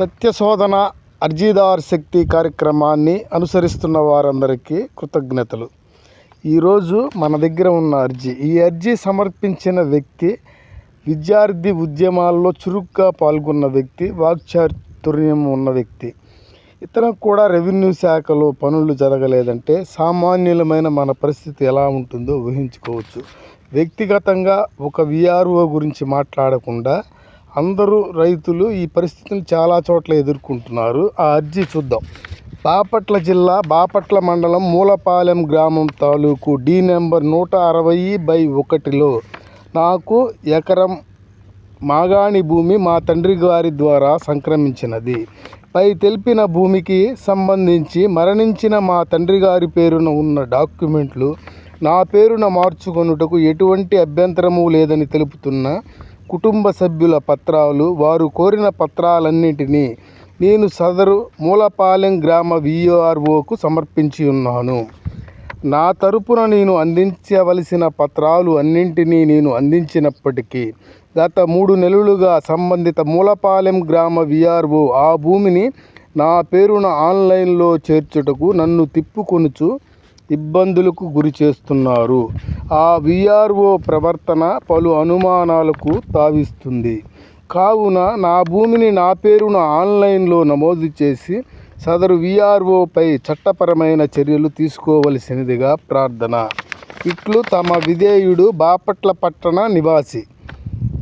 సత్యశోధన అర్జీదార్ శక్తి కార్యక్రమాన్ని అనుసరిస్తున్న వారందరికీ కృతజ్ఞతలు. ఈరోజు మన దగ్గర ఉన్న అర్జీ. ఈ అర్జీ సమర్పించిన వ్యక్తి విద్యార్థి ఉద్యమాల్లో చురుగ్గా పాల్గొన్న వ్యక్తి వాక్చాతుర్యం ఉన్న వ్యక్తి. ఇతను కూడా రెవెన్యూ శాఖలో పనులు జరగలేదంటే సామాన్యులమైన మన పరిస్థితి ఎలా ఉంటుందో ఊహించుకోవచ్చు. వ్యక్తిగతంగా ఒక విఆర్ఓ గురించి మాట్లాడకుండా అందరూ రైతులు ఈ పరిస్థితిని చాలా చోట్ల ఎదుర్కొంటున్నారు. ఆ అర్జీ చూద్దాం. బాపట్ల జిల్లా బాపట్ల మండలం మూలపాలెం గ్రామం తాలూకు డి నెంబర్ నూట అరవై బై ఒకటిలో నాకు ఎకరం మాగాణి భూమి మా తండ్రి గారి ద్వారా సంక్రమించినది. పై తెలిపిన భూమికి సంబంధించి మరణించిన మా తండ్రి గారి పేరున ఉన్న డాక్యుమెంట్లు నా పేరున మార్చుకొనుటకు ఎటువంటి అభ్యంతరము లేదని తెలుపుతున్న కుటుంబ సభ్యుల పత్రాలు వారు కోరిన పత్రాలన్నింటినీ నేను సదరు మూలపాలెం గ్రామ విఆర్ఓకు సమర్పించి ఉన్నాను. నా తరపున నేను అందించవలసిన పత్రాలు అన్నింటినీ నేను అందించినప్పటికీ గత మూడు నెలలుగా సంబంధిత మూలపాలెం గ్రామ విఆర్ఓ ఆ భూమిని నా పేరున ఆన్లైన్లో చేర్చుటకు నన్ను తిప్పుకొనుచు ఇబ్బందులకు గురి చేస్తున్నారు. ఆ విఆర్ఓ ప్రవర్తన పలు అనుమానాలకు తావిస్తుంది. కావున నా భూమిని నా పేరున ఆన్లైన్లో నమోదు చేసి సదరు విఆర్ఓపై చట్టపరమైన చర్యలు తీసుకోవలసినదిగా ప్రార్థన. ఇట్లు తమ విధేయుడు బాపట్ల పట్టణ నివాసి.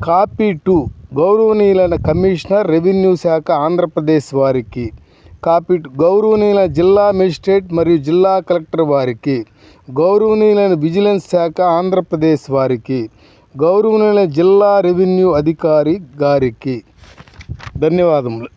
కాపీ టూ గౌరవనీయులైన కమిషనర్ రెవెన్యూ శాఖ ఆంధ్రప్రదేశ్ వారికి. కాపీ గౌరవనీయుల జిల్లా మెజిస్ట్రేట్ మరియు జిల్లా కలెక్టర్ వారికి గౌరవనీయులైన విజిలెన్స్ శాఖ ఆంధ్రప్రదేశ్ వారికి గౌరవనీయుల జిల్లా రెవెన్యూ అధికారి గారికి ధన్యవాదములు.